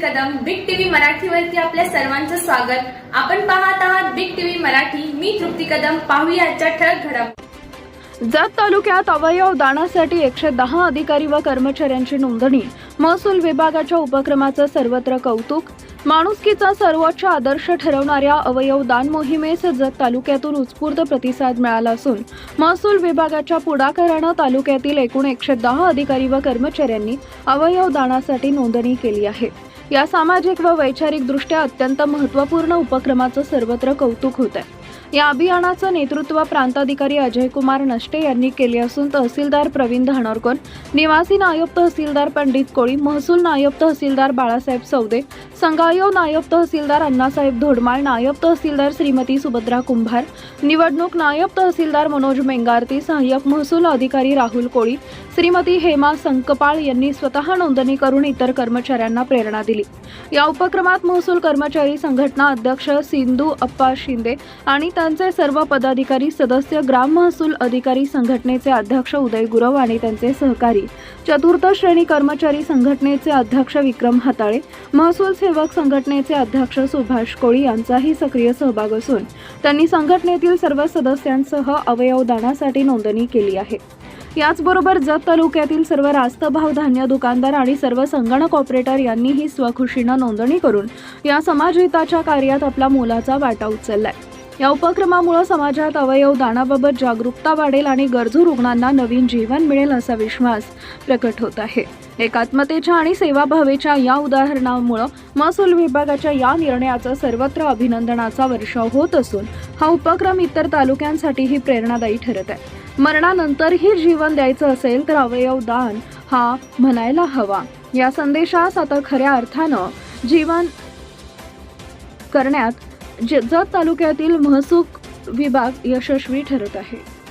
मराठीवरती आपल्या सर्वांचं स्वागत. आपण पाहत आहात बिग टीव्ही मराठी. मी तृप्ती कदम. पाहूया आजच्या ठळक घडामोडी. जत तालुक्यात अवयव दानासाठी एकशे दहा अधिकारी व कर्मचाऱ्यांची नोंदणी. महसूल विभागाच्या उपक्रमाचं सर्वत्र कौतुक. माणुसकीचा सर्वोच्च आदर्श ठरवणाऱ्या अवयव दान मोहिमेस जत तालुक्यातून उत्स्फूर्त प्रतिसाद मिळाला असून महसूल विभागाच्या पुढाकारानं तालुक्यातील एकूण एकशे दहा अधिकारी व कर्मचाऱ्यांनी अवयव दानासाठी नोंदणी केली आहे. या सामाजिक व वैचारिकदृष्ट्या अत्यंत महत्त्वपूर्ण उपक्रमाचं सर्वत्र कौतुक होत आहे या अभियानाचं नेतृत्व प्रांताधिकारी अजय कुमार नष्टे यांनी केले असून तहसीलदार प्रवीण धानोरकर निवासी नायब तहसीलदार पंडित कोळी महसूल नायब तहसीलदार बाळासाहेब सौदे संगायो नायब तहसीलदार अण्णासाहेब धोडमाळ नायब तहसीलदार श्रीमती सुभद्रा कुंभार निवडणूक नायब तहसीलदार मनोज मेंगारती सहाय्यक महसूल अधिकारी राहुल कोळी श्रीमती हेमा संकपाळ यांनी स्वतः नोंदणी करून इतर कर्मचाऱ्यांना प्रेरणा दिली. या उपक्रमात महसूल कर्मचारी संघटना अध्यक्ष सिंधू अप्पा शिंदे आणि आणि त्यांचे सर्व पदाधिकारी सदस्य ग्राम महसूल अधिकारी संघटनेचे अध्यक्ष उदय गुरव आणि त्यांचे सहकारी चतुर्थ श्रेणी कर्मचारी संघटनेचे अध्यक्ष विक्रम हाताळे महसूल सेवक संघटनेचे अध्यक्ष सुभाष कोळी यांचाही सक्रिय सहभाग असून त्यांनी संघटनेतील सर्व सदस्यांसह अवयवदानासाठी नोंदणी केली आहे. याचबरोबर जत तालुक्यातील सर्व रास्त भाव धान्य दुकानदार आणि सर्व संगणक ऑपरेटर यांनीही स्वखुशीनं नोंदणी करून या समाजहिताच्या कार्यात आपला मोलाचा वाटा उचललाय. या उपक्रमामुळे समाजात अवयव दानाबाबत जागरूकता वाढेल आणि गरजू रुग्णांना नवीन जीवन मिळेल असा विश्वास प्रकट होत आहे. एकात्मतेच्या आणि सेवाभावेच्या या उदाहरणामुळं महसूल विभागाच्या या निर्णयाचा सर्वत्र अभिनंदनाचा वर्षाव होत असून हा उपक्रम इतर तालुक्यांसाठीही प्रेरणादायी ठरत आहे. मरणानंतरही जीवन द्यायचं असेल तर अवयव दान हा म्हणायला हवा. या संदेशास आता खऱ्या अर्थानं जीवन करण्यात जत तालुक्यातील महसूक विभाग यशस्वी ठरत आहे.